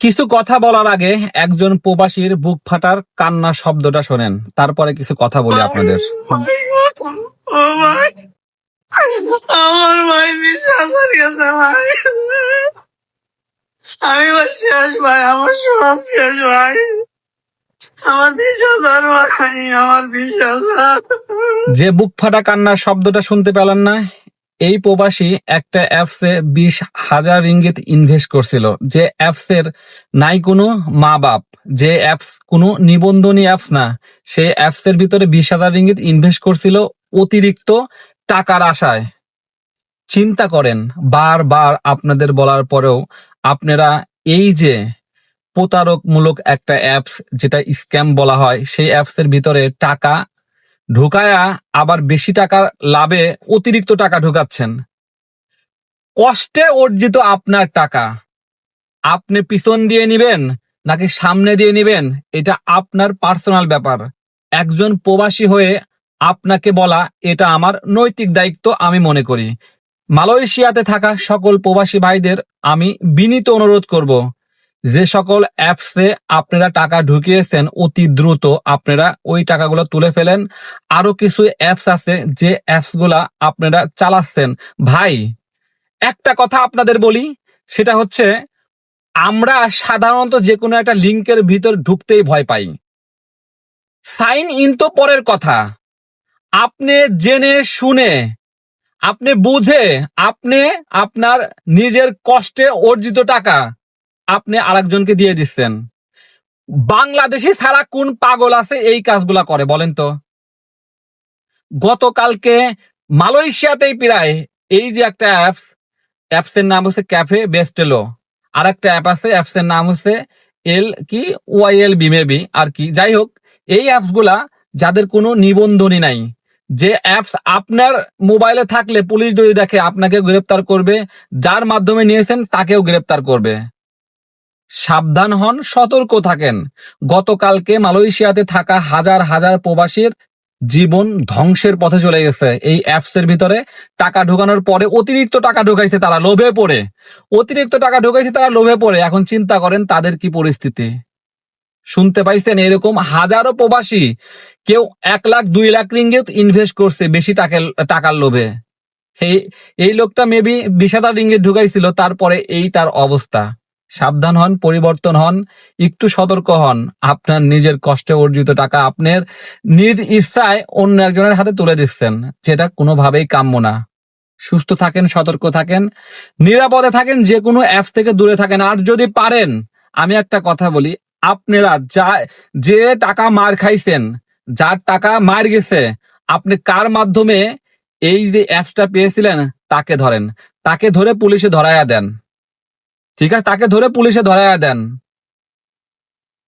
কিছু কথা বলার আগে একজন প্রবাসীর বুক ফাটার কান্না শব্দটা শোনেন। তারপরে কিছু কথা বলি আপনাদের। আমার ভাই বিশ্বাস ভাই। আমি শেষ ভাই। আমার সব শেষ ভাই। আমার বিশ্বাস ভাই আমার বিশ্বাস যে বুক ফাটা কান্নার শব্দটা শুনতে পেলেন না এই প্রবাসী একটা অ্যাপসে বিশ হাজার রিঙ্গিত ইনভেস্ট করছিল। যে অ্যাপস এর নাই কোনো মা বাপ, যে অ্যাপস কোনো নিবন্ধনী অ্যাপস না, সে অ্যাপস এর ভিতরে বিশ হাজার রিঙ্গিত ইনভেস্ট করছিল অতিরিক্ত টাকার আশায়। চিন্তা করেন, বারবার আপনাদের বলার পরেও আপনারা এই যে প্রতারকমূলক একটা অ্যাপস, যেটা স্ক্যাম বলা হয়, সেই অ্যাপস এর ভিতরে টাকা ঢুকায়া আবার বেশি টাকা লাভে অতিরিক্ত টাকা ঢুকাচ্ছেন। কষ্টে অর্জিত আপনার টাকা। আপনি পিছন দিয়ে নিবেন নাকি সামনে দিয়ে নিবেন, এটা আপনার পার্সোনাল ব্যাপার। একজন প্রবাসী হয়ে আপনাকে বলা, এটা আমার নৈতিক দায়িত্ব আমি মনে করি। মালয়েশিয়াতে থাকা সকল প্রবাসী ভাইদের আমি বিনীত অনুরোধ করব। যে সকল অ্যাপসে আপনারা টাকা ঢুকিয়েছেন, অতি দ্রুত আপনারা ওই টাকাগুলো তুলে ফেলেন। আরও কিছু অ্যাপস আছে যে অ্যাপসগুলা আপনারা চালাচ্ছেন। ভাই, একটা কথা আপনাদের বলি, সেটা হচ্ছে আমরা সাধারণত যে কোনো একটা লিঙ্কের ভিতর ঢুকতেই ভয় পাই। সাইন ইন তো পরের কথা। আপনি জেনে শুনে, আপনি বুঝে, আপনি আপনার নিজের কষ্টে অর্জিত টাকা আপনি আরেকজনকে দিয়ে দিচ্ছেন। বাংলাদেশে সারা কোন পাগল আছে এই কাজগুলা করে, বলেন তো। গতকালকে মালয়েশিয়াতেই প্রায় এই যে একটা অ্যাপস অ্যাপস এর নাম হচ্ছে ক্যাফে বেস্টেলো আর একটা অ্যাপ আছে অ্যাপস এর নাম হচ্ছে এল কি ওয়াইএল বি মেবি আর কি। যাই হোক, এই অ্যাপসগুলা যাদের কোনো নিবন্ধনী নাই, যে অ্যাপস আপনার মোবাইলে থাকলে পুলিশ যদি দেখে আপনাকে গ্রেপ্তার করবে, যার মাধ্যমে নিয়েছেন তাকেও গ্রেপ্তার করবে। সাবধান হন, সতর্ক থাকেন। গতকালকে মালয়েশিয়াতে থাকা হাজার হাজার প্রবাসীর জীবন ধ্বংসের পথে চলে গেছে। এই অ্যাপস এর ভিতরে টাকা ঢোকানোর পরে অতিরিক্ত টাকা ঢোকাইছে তারা লোভে পড়ে। অতিরিক্ত টাকা ঢোকাইছে তারা লোভে পড়ে। এখন চিন্তা করেন তাদের কি পরিস্থিতি। শুনতে পাইছেন এরকম হাজারো প্রবাসী কেউ এক লাখ, দুই লাখ রিঙ্গিত ইনভেস্ট করছে বেশি টাকার টাকার লোভে। এই এই লোকটা মেবি বিশ হাজার রিঙ্গিত ঢুকাইছিল, তারপরে এই তার অবস্থা। সাবধান হন, পরিবর্তন হন, একটু সতর্ক হন। আপনার নিজের কষ্টে অর্জিত টাকা আপনার নিজ ইচ্ছায় অন্য একজনের হাতে তুলে দিচ্ছেন, যেটা কোনোভাবেই কাম্য না। সুস্থ থাকেন, সতর্ক থাকেন, নিরাপদে থাকেন যে কোনো অ্যাপ থেকে দূরে থাকেন। আর যদি পারেন, আমি একটা কথা বলি, আপনারা যা, যে টাকা মার খাইছেন, যার টাকা মার গেছে, আপনি কার মাধ্যমে এই যে অ্যাপসটা পেয়েছিলেন, তাকে ধরেন। তাকে ধরে পুলিশে ধরায়া দেন। ঠিক আছে? তাকে ধরে পুলিশে ধরায় দেন।